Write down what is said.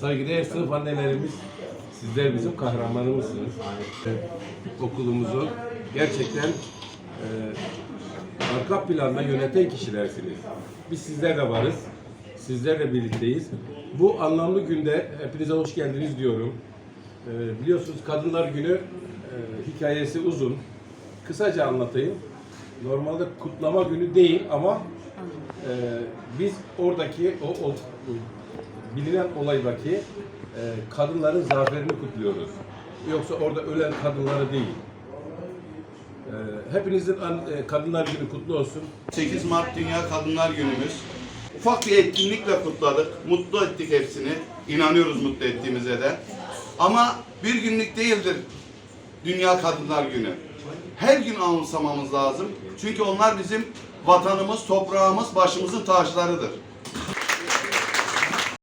Saygıdeğer sınıf annelerimiz, sizler bizim kahramanımızsınız. Okulumuzu gerçekten e, arka planda yöneten kişilersiniz. Biz sizlerle varız, sizlerle birlikteyiz. Bu anlamlı günde hepinize hoş geldiniz diyorum. E, biliyorsunuz Kadınlar Günü e, hikayesi uzun. Kısaca anlatayım. Normalde kutlama günü değil ama biz oradaki o, o bilinen olaydaki e, kadınların zaferini kutluyoruz. Yoksa orada ölen kadınları değil. E, hepinizin an, e, Kadınlar Günü kutlu olsun. 8 Mart Dünya Kadınlar Günümüz. Ufak bir etkinlikle kutladık. Mutlu ettik hepsini. İnanıyoruz mutlu ettiğimize de. Ama bir günlük değildir Dünya Kadınlar Günü. Her gün anımsamamız lazım. Çünkü onlar bizim vatanımız, toprağımız, başımızın taşlarıdır.